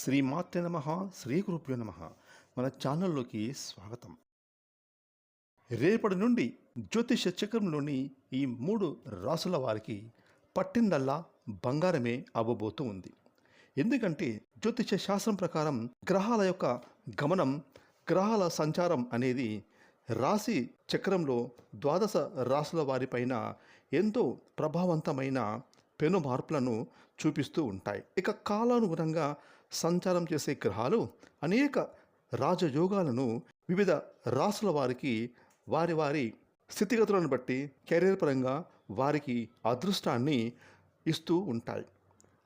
శ్రీ మాతృ నమ శ్రీ గురుభ్యో నమ. మన ఛానల్లోకి స్వాగతం. రేపటి నుండి జ్యోతిష చక్రంలోని ఈ మూడు రాసుల వారికి పట్టిందల్లా బంగారమే అవ్వబోతూ ఉంది. ఎందుకంటే జ్యోతిష శాస్త్రం ప్రకారం గ్రహాల యొక్క గమనం గ్రహాల సంచారం అనేది రాశి చక్రంలో ద్వాదశ రాసుల వారిపైన ఎంతో ప్రభావవంతమైన పెను మార్పులను చూపిస్తూ ఉంటాయి. ఇక కాలానుగుణంగా సంచారం చేసే గ్రహాలు అనేక రాజయోగాలను వివిధ రాసుల వారికి వారి వారి స్థితిగతులను బట్టి కెరీర్ పరంగా వారికి అదృష్టాన్ని ఇస్తూ ఉంటాయి.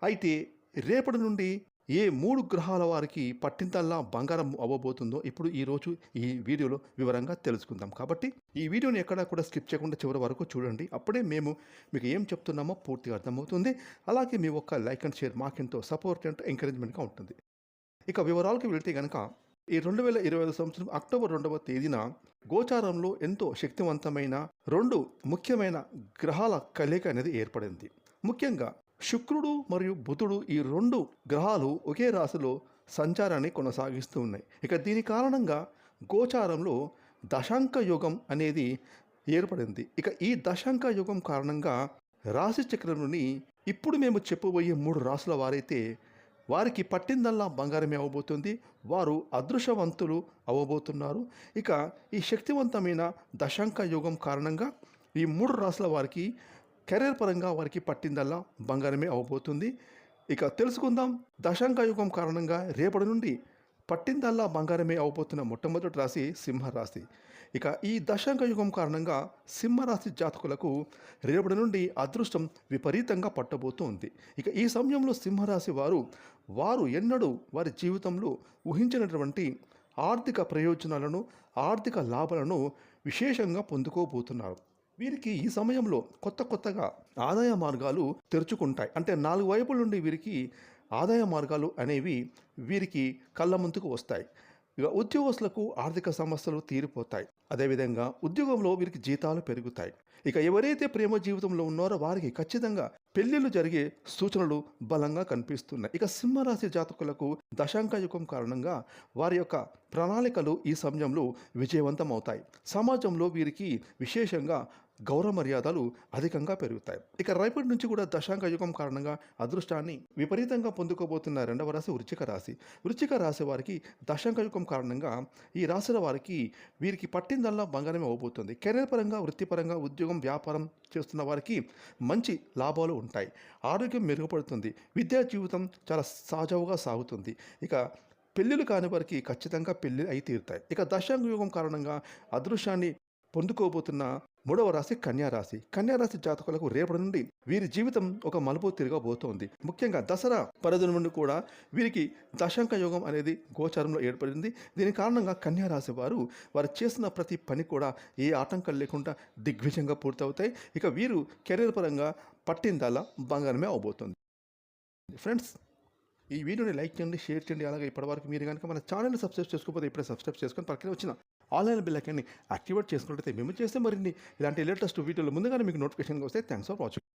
అయితే రేపటి నుండి ఏ మూడు గ్రహాల వారికి పట్టింతల్లా బంగారం అవ్వబోతుందో ఇప్పుడు ఈరోజు ఈ వీడియోలో వివరంగా తెలుసుకుందాం. కాబట్టి ఈ వీడియోని ఎక్కడా కూడా స్కిప్ చేయకుండా చివరి వరకు చూడండి. అప్పుడే మేము మీకు ఏం చెప్తున్నామో పూర్తిగా అర్థమవుతుంది. అలాగే మీ ఒక్క లైక్ అండ్ షేర్ మాకెంతో సపోర్ట్ అండ్ ఎంకరేజ్మెంట్గా ఉంటుంది. ఇక వివరాలకు వెళ్తే కనుక ఈ రెండు వేల ఇరవై ఐదు సంవత్సరం అక్టోబర్ రెండవ తేదీన గోచారంలో ఎంతో శక్తివంతమైన రెండు ముఖ్యమైన గ్రహాల కలయిక అనేది ఏర్పడింది. ముఖ్యంగా శుక్రుడు మరియు బుధుడు ఈ రెండు గ్రహాలు ఒకే రాశిలో సంచారాన్ని కొనసాగిస్తూ ఉన్నాయి. ఇక దీని కారణంగా గోచారంలో దశాంక యుగం అనేది ఏర్పడింది. ఇక ఈ దశాంక యుగం కారణంగా రాశి చక్రంలోని ఇప్పుడు మేము చెప్పబోయే మూడు రాసుల వారైతే వారికి పట్టిందల్లా బంగారమే అవ్వబోతుంది వారు అదృశ్యవంతులు అవ్వబోతున్నారు ఇక ఈ శక్తివంతమైన దశాంక యుగం కారణంగా ఈ మూడు రాసుల వారికి కెరీర్ పరంగా వారికి పట్టిందల్లా బంగారమే అవ్వబోతుంది ఇక తెలుసుకుందాం దశాంక యుగం కారణంగా రేపటి నుండి పట్టిందల్లా బంగారమే అవబోతున్న మొట్టమొదటి రాశి సింహరాశి. ఇక ఈ దశాంక యుగం కారణంగా సింహరాశి జాతకులకు రేపటి నుండి అదృష్టం విపరీతంగా పట్టబోతుంది. ఇక ఈ సమయంలో సింహరాశి వారు వారు ఎన్నడూ వారి జీవితంలో ఊహించినటువంటి ఆర్థిక ప్రయోజనాలను ఆర్థిక లాభాలను విశేషంగా పొందుకోబోతున్నారు. వీరికి ఈ సమయంలో కొత్త కొత్తగా ఆదాయ మార్గాలు తెరుచుకుంటాయి. అంటే నాలుగు వైపుల నుండి వీరికి ఆదాయ మార్గాలు అనేవి వీరికి కళ్ళ ముందుకు వస్తాయి. ఇక ఉద్యోగస్తులకు ఆర్థిక సమస్యలు తీరిపోతాయి. అదేవిధంగా ఉద్యోగంలో వీరికి జీతాలు పెరుగుతాయి. ఇక ఎవరైతే ప్రేమ జీవితంలో ఉన్నారో వారికి ఖచ్చితంగా పెళ్ళిళ్ళు జరిగే సూచనలు బలంగా కనిపిస్తున్నాయి. ఇక సింహరాశి జాతకులకు దశాంక యుగం కారణంగా వారి యొక్క ప్రణాళికలు ఈ సమయంలో విజయవంతం అవుతాయి సమాజంలో వీరికి విశేషంగా గౌరవ మర్యాదలు అధికంగా పెరుగుతాయి. ఇక రేపటి నుంచి కూడా దశాంక యుగం కారణంగా అదృష్టాన్ని విపరీతంగా పొందుకోబోతున్న రెండవ రాశి వృచ్చిక రాశి. వృచ్చిక రాశి వారికి దశాంక యుగం కారణంగా ఈ రాశుల వారికి వీరికి పట్టిందల్లా బంగారమే అవబోతుంది. కెరీర్ పరంగా వృత్తిపరంగా ఉద్యోగం వ్యాపారం చేస్తున్న వారికి మంచి లాభాలు ఉంటాయి. ఆరోగ్యం మెరుగుపడుతుంది. విద్యా జీవితం చాలా సహజవుగా సాగుతుంది. ఇక పెళ్ళిళ్ళు కాని వారికి ఖచ్చితంగా పెళ్ళి అయి తీరుతాయి. ఇక దశాంగ యుగం కారణంగా అదృశ్యాన్ని పొందుకోబోతున్న మూడవ రాశి కన్యారాశి కన్యారాశి జాతకులకు రేపటి నుండి వీరి జీవితం ఒక మలుపు తిరగబోతోంది. ముఖ్యంగా దసరా పరిధి నుండి కూడా వీరికి దశాంక యోగం అనేది గోచారంలో ఏర్పడింది. దీని కారణంగా కన్యా రాశి వారు వారు చేసిన ప్రతి పని కూడా ఏ ఆటంకాలు లేకుండా దిగ్విజయంగా పూర్తవుతాయి. ఇక వీరు కెరీర్ పరంగా పట్టిందల్లా బంగారమే అవబోతుంది. ఫ్రెండ్స్ ఈ వీడియోని లైక్ చేయండి షేర్ చేయండి. అలాగే ఇప్పటివరకు మీరు కనుక మన ఛానల్ని సబ్స్క్రైబ్ చేసుకోకపోతే ఇప్పుడే సబ్స్క్రైబ్ చేసుకొని పక్కనే వచ్చిన ఆన్లైన్ బిల్ ఐకాన్ని యాక్టివేట్ చేసుకున్నట్లయితే మేము చేస్తే మరిన్ని ఇలాంటి లేటెస్ట్ వీడియోలు ముందుగానే మీకు నోటిఫికేషన్ వస్తే థ్యాంక్స్ ఫర్ వాచింగ్.